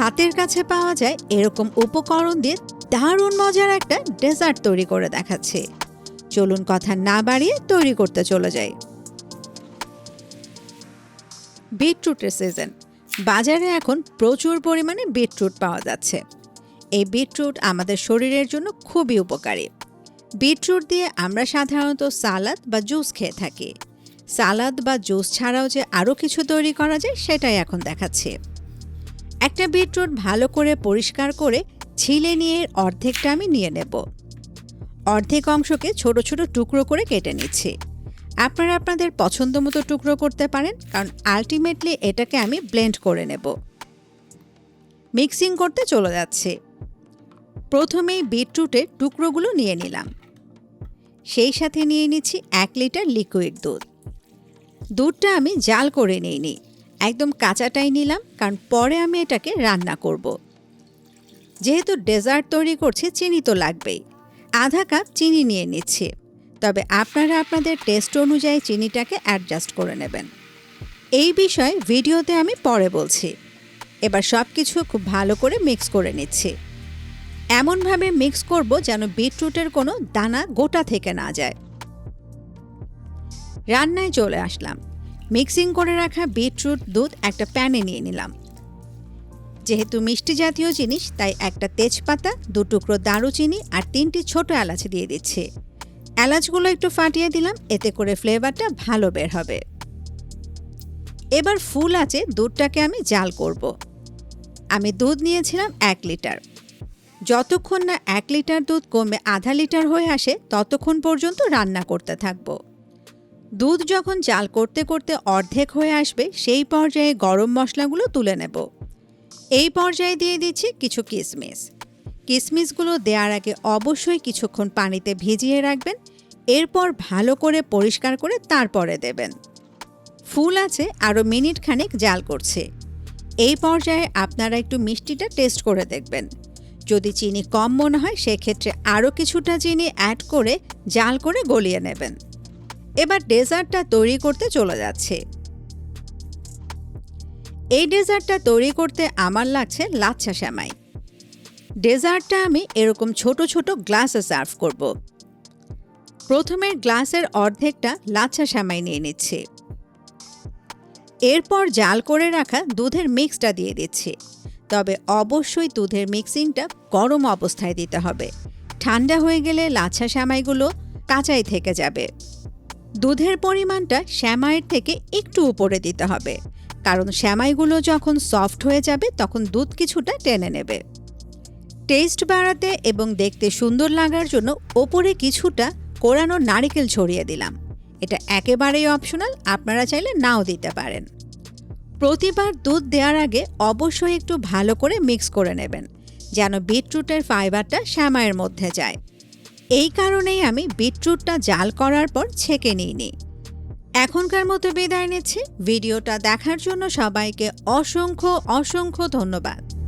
হাতের কাছে পাওয়া যায় এরকম উপকরণ দিয়ে দারুণ মজার একটা ডেজার্ট তৈরি করে দেখাচ্ছে। চলুন কথা না বাড়িয়ে তৈরি করতে চলে যাই। বিটরুটের সিজন বাজারে এখন প্রচুর পরিমাণে বিটরুট পাওয়া যাচ্ছে। এই বিটরুট আমাদের শরীরের জন্য খুবই উপকারী। বিটরুট দিয়ে আমরা সাধারণত সালাদ বা জুস খেয়ে থাকি। সালাদ বা জুস ছাড়াও যে আরও কিছু তৈরি করা যায় সেটাই এখন দেখাচ্ছে। একটা বিটরুট ভালো করে পরিষ্কার করে ছিলে নিয়ে অর্ধেকটা আমি নিয়ে নেব। অর্ধেক অংশকে ছোট ছোট টুকরো করে কেটে নিচ্ছি। আপনারা আপনাদের পছন্দ মতো টুকরো করতে পারেন, কারণ আলটিমেটলি এটাকে আমি ব্লেন্ড করে নেব। মিক্সিং করতে চলে যাচ্ছে। প্রথমেই বিটরুটের টুকরোগুলো নিয়ে নিলাম। সেই সাথে নিয়ে নিচ্ছি এক লিটার লিকুইড দুধ। দুধটা আমি জাল করে নিইনি। একদম কাঁচাটাই নিলাম, কারণ পরে আমি এটাকে রান্না করব। যেহেতু ডেজার্ট তৈরি করছি, চিনি তো লাগবেই। আধা কাপ চিনি নিয়ে নিচ্ছি। তবে আপনারা আপনাদের টেস্ট অনুযায়ী চিনিটাকে অ্যাডজাস্ট করে নেবেন। এই বিষয়ে ভিডিওতে আমি পরে বলছি। এবার সব কিছু খুব ভালো করে মিক্স করে নিচ্ছি। এমনভাবে মিক্স করব যেন বিটরুটের কোনো দানা গোটা থেকে না যায়। রান্নায় চলে আসলাম। মিক্সিং করে রাখা বিটরুট, দুধ একটা প্যানে নিয়ে নিলাম। যেহেতু মিষ্টি জাতীয় জিনিস, তাই একটা তেজপাতা, দু টুকরো দারুচিনি আর তিনটি ছোট এলাচ দিয়ে দিচ্ছি। এলাচগুলো একটু ফাটিয়ে দিলাম, এতে করে ফ্লেভারটা ভালো বের হবে। এবার ফুল আছে, দুধটাকে আমি জাল করব। আমি দুধ নিয়েছিলাম এক লিটার। যতক্ষণ না এক লিটার দুধ কমে আধা লিটার হয়ে আসে, ততক্ষণ পর্যন্ত রান্না করতে থাকব। দুধ যখন জাল করতে করতে অর্ধেক হয়ে আসবে, সেই পর্যায়ে গরম মশলাগুলো তুলে নেব। এই পর্যায়ে দিয়ে দিচ্ছি কিছু কিশমিশ কিশমিশগুলো দেওয়ার আগে অবশ্যই কিছুক্ষণ পানিতে ভিজিয়ে রাখবেন, এরপর ভালো করে পরিষ্কার করে তারপরে দেবেন। ফুল আছে, আরও মিনিট খানেক জাল করছে। এই পর্যায়ে আপনারা একটু মিষ্টিটা টেস্ট করে দেখবেন। যদি চিনি কম মনে হয়, সেক্ষেত্রে আরও কিছুটা চিনি অ্যাড করে জাল করে গলিয়ে নেবেন। এবার ডেজার্টটা তৈরি করতে চলে যাচ্ছে। এই ডেজার্টটা তৈরি করতে আমার লাগছে লাচ্ছা সেমাই। ডেজার্টটা আমি এরকম ছোট ছোট গ্লাসে সার্ভ করব। প্রথমে গ্লাসের অর্ধেকটা লাচ্ছা সেমাই নিয়ে নিচ্ছি। এরপর জাল করে রাখা দুধের মিক্সটা দিয়ে দিচ্ছি। তবে অবশ্যই দুধের মিক্সিংটা গরম অবস্থায় দিতে হবে। ঠান্ডা হয়ে গেলে লাচ্ছা সেমাইগুলো কাঁচাই থেকে যাবে। দুধের পরিমাণটা শ্যামাইয়ের থেকে একটু উপরে দিতে হবে। কারণ শ্যামাইগুলো যখন সফট হয়ে যাবে, তখন দুধ কিছুটা টেনে নেবে। টেস্ট বাড়াতে এবং দেখতে সুন্দর লাগার জন্য ওপরে কিছুটা কোরানো নারিকেল ছড়িয়ে দিলাম। এটা একেবারেই অপশনাল আপনারা চাইলে নাও দিতে পারেন। প্রতিবার দুধ দেওয়ার আগে অবশ্যই একটু ভালো করে মিক্স করে নেবেন, যেন বিটরুটের ফাইবারটা শ্যামাইয়ের মধ্যে যায়। এই কারণেই আমি বিটরুটটা জাল করার পর ছেঁকে নিইনি। এখনকার মতো বিদায় নিচ্ছি। ভিডিওটা দেখার জন্য সবাইকে অসংখ্য অসংখ্য ধন্যবাদ।